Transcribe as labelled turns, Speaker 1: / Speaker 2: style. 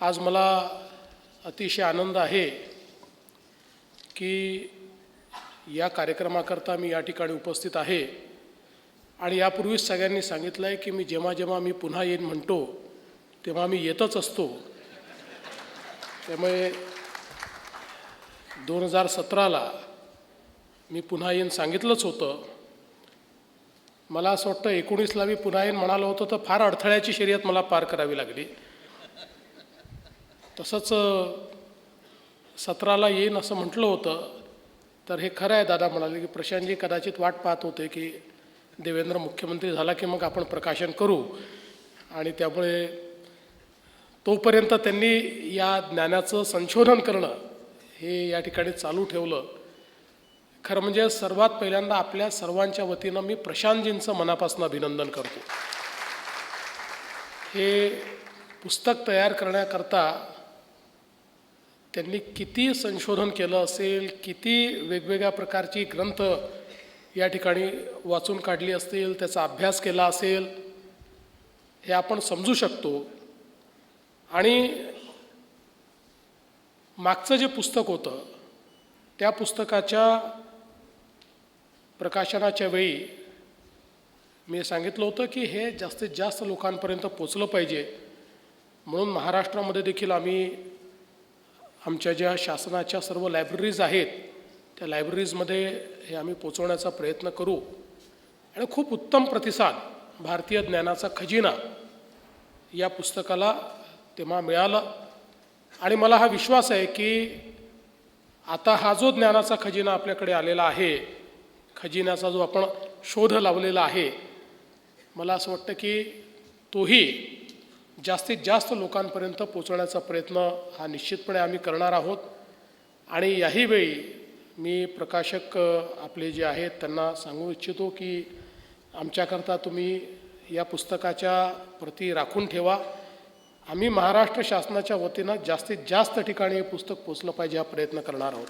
Speaker 1: आज मला अतिशय आनंद आहे की या कार्यक्रमाकरता मी या ठिकाणी उपस्थित आहे. आणि यापूर्वीच सगळ्यांनी सांगितलं आहे की मी जेव्हा जेव्हा मी पुन्हा येईन म्हणतो तेव्हा मी येतच असतो. त्यामुळे दोन हजार सतराला मी पुन्हा येईन सांगितलंच होतं. मला असं वाटतं एकोणीसला मी पुन्हा येईन म्हणालो होतो तर फार अडथळ्याची शर्यत मला पार करावी लागली. तसंच सतराला येईन असं म्हटलं होतं. तर हे खरं आहे दादा म्हणाले की प्रशांतजी कदाचित वाट पाहत होते की देवेंद्र मुख्यमंत्री झाला की मग आपण प्रकाशन करू. आणि त्यामुळे तोपर्यंत त्यांनी या ज्ञानाचं संशोधन करणं हे या ठिकाणी चालू ठेवलं. खरं म्हणजे सर्वात पहिल्यांदा आपल्या सर्वांच्या वतीनं मी प्रशांतजींचं मनापासून अभिनंदन करतो. हे पुस्तक तयार करण्याकरता त्यांनी किती संशोधन केलं असेल किती वेगवेगळ्या प्रकारची ग्रंथ या ठिकाणी वाचून काढली असतील त्याचा अभ्यास केला असेल हे आपण समजू शकतो. आणि मागचं जे पुस्तक होतं त्या पुस्तकाच्या प्रकाशनाच्या वेळी मी सांगितलं होतं की हे जास्तीत जास्त लोकांपर्यंत पोचलं पाहिजे. म्हणून महाराष्ट्रामध्ये देखील आम्ही आमच्या ज्या शासनाच्या सर्व लायब्ररीज आहेत त्या लायब्ररीजमध्ये हे आम्ही पोचवण्याचा प्रयत्न करू. आणि खूप उत्तम प्रतिसाद भारतीय ज्ञानाचा खजिना या पुस्तकाला तेव्हा मिळाला. आणि मला हा विश्वास आहे की आता हा जो ज्ञानाचा खजिना आपल्याकडे आलेला आहे खजिन्याचा जो आपण शोध लावलेला आहे मला असं वाटतं की तोही जास्तीत जास्त लोकांपर्यंत पोचवण्याचा प्रयत्न हा निश्चितपणे आम्ही करणार आहोत. आणि याही वेळी मी प्रकाशक आपले जे आहेत त्यांना सांगू इच्छितो की आमच्याकरता तुम्ही या पुस्तकाच्या प्रती राखून ठेवा. आम्ही महाराष्ट्र शासनाच्या वतीनं जास्तीत जास्त ठिकाणी हे पुस्तक पोचलं पाहिजे हा प्रयत्न करणार आहोत.